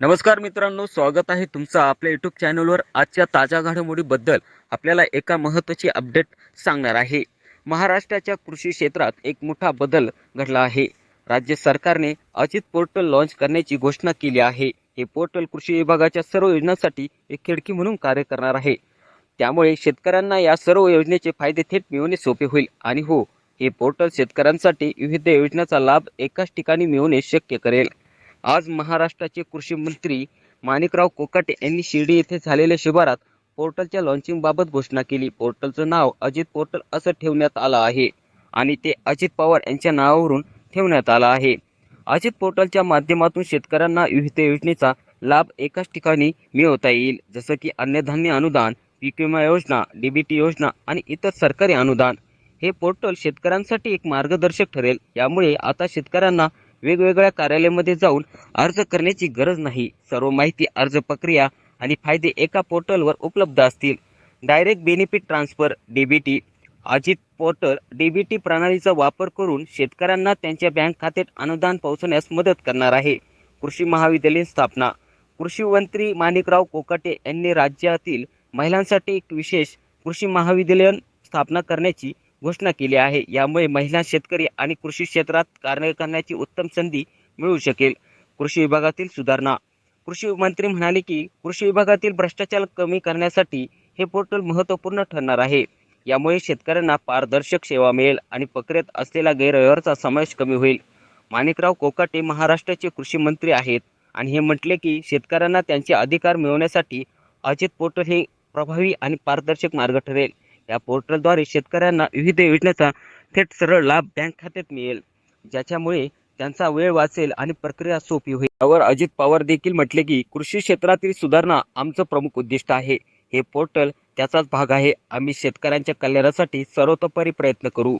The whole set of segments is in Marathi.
नमस्कार मित्रांनो स्वागत आहे तुमचं आपल्या यूट्यूब चॅनलवर आजच्या ताज्या घडामोडीबद्दल आपल्याला एका महत्त्वाची अपडेट सांगणार आहे. महाराष्ट्राच्या कृषी क्षेत्रात एक मोठा बदल घडला आहे. राज्य सरकारने अजित पोर्टल लॉन्च करण्याची घोषणा केली आहे. हे पोर्टल कृषी विभागाच्या सर्व योजनांसाठी एक खिडकी म्हणून कार्य करणार आहे. त्यामुळे शेतकऱ्यांना या सर्व योजनेचे फायदे थेट मिळवणे सोपे होईल. आणि हो हे पोर्टल शेतकऱ्यांसाठी विविध योजनांचा लाभ एकाच ठिकाणी मिळवणे शक्य करेल. आज महाराष्ट्राचे कृषी मंत्री माणिकराव कोकाटे यांनी शिर्डी येथे झालेल्या शिबिरात पोर्टलच्या लॉन्चिंगबाबत घोषणा केली. पोर्टलचं नाव अजित पोर्टल असं ठेवण्यात आलं आहे आणि ते अजित पवार यांच्या नावावरून ठेवण्यात आलं आहे. अजित पोर्टलच्या माध्यमातून शेतकऱ्यांना विविध योजनेचा लाभ एकाच ठिकाणी मिळवता येईल. जसं की अन्नधान्य अनुदान पीक विमा योजना डीबीटी योजना आणि इतर सरकारी अनुदान. हे पोर्टल शेतकऱ्यांसाठी एक मार्गदर्शक ठरेल. यामुळे आता शेतकऱ्यांना वेगवेगळ्या कार्यालयामध्ये जाऊन अर्ज करण्याची गरज नाही. सर्व माहिती अर्ज प्रक्रिया आणि फायदे एका पोर्टलवर उपलब्ध असतील. Direct benefit transfer DBT Ajit portal DBT प्रणालीचा वापर करून शेतकऱ्यांना त्यांच्या बँक खात्यात अनुदान पोहोचवण्यास मदत करणार आहे. कृषी महाविद्यालयीन स्थापना. कृषी मंत्री माणिकराव कोकाटे यांनी राज्यातील महिलांसाठी एक विशेष कृषी महाविद्यालयीन स्थापना करण्याची घोषणा केली आहे. यामुळे महिला शेतकरी आणि कृषी क्षेत्रात कार्य करण्याची उत्तम संधी मिळू शकेल. कृषी विभागातील सुधारणा. कृषी मंत्री म्हणाले की कृषी विभागातील भ्रष्टाचार कमी करण्यासाठी हे पोर्टल महत्त्वपूर्ण ठरणार आहे. यामुळे शेतकऱ्यांना पारदर्शक सेवा मिळेल आणि प्रक्रियेत असलेला गैरव्यवहारचा समावेश कमी होईल. माणिकराव कोकाटे महाराष्ट्राचे कृषी मंत्री आहेत आणि हे म्हटले की शेतकऱ्यांना त्यांचे अधिकार मिळवण्यासाठी अजित पोर्टल हे प्रभावी आणि पारदर्शक मार्ग ठरेल. या पोर्टलद्वारे शेतकऱ्यांना विविध योजनेचा थेट सरळ लाभ बँक खात्यात मिळेल. ज्याच्यामुळे त्यांचा वेळ वाचेल आणि प्रक्रिया सोपी होईल. यावर अजित पवार देखील म्हटले की कृषी क्षेत्रातील सुधारणा आमचं प्रमुख उद्दिष्ट आहे. हे पोर्टल त्याचाच भाग आहे. आम्ही शेतकऱ्यांच्या कल्याणासाठी सर्वतोपरी प्रयत्न करू.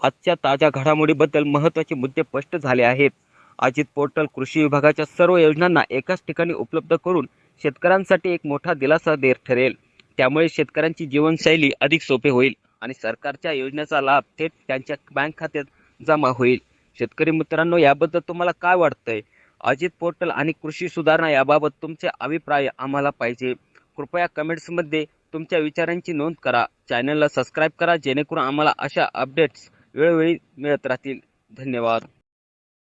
आजच्या ताज्या घडामोडीबद्दल महत्त्वाचे मुद्दे स्पष्ट झाले आहेत. अजित पोर्टल कृषी विभागाच्या सर्व योजनांना एकाच ठिकाणी उपलब्ध करून शेतकऱ्यांसाठी एक मोठा दिलासा देर ठरेल. त्यामुळे शेतकऱ्यांची जीवनशैली अधिक सोपे होईल आणि सरकारच्या योजनेचा लाभ थेट त्यांच्या बँक खात्यात जमा होईल. शेतकरी मित्रांनो याबद्दल तुम्हाला काय वाटतंय? अजित पोर्टल आणि कृषी सुधारणा याबाबत तुमचे अभिप्राय आम्हाला पाहिजे. कृपया कमेंट्समध्ये तुमच्या विचारांची नोंद करा. चॅनलला सबस्क्राईब करा जेणेकरून आम्हाला अशा अपडेट्स वेळोवेळी मिळत राहतील. धन्यवाद.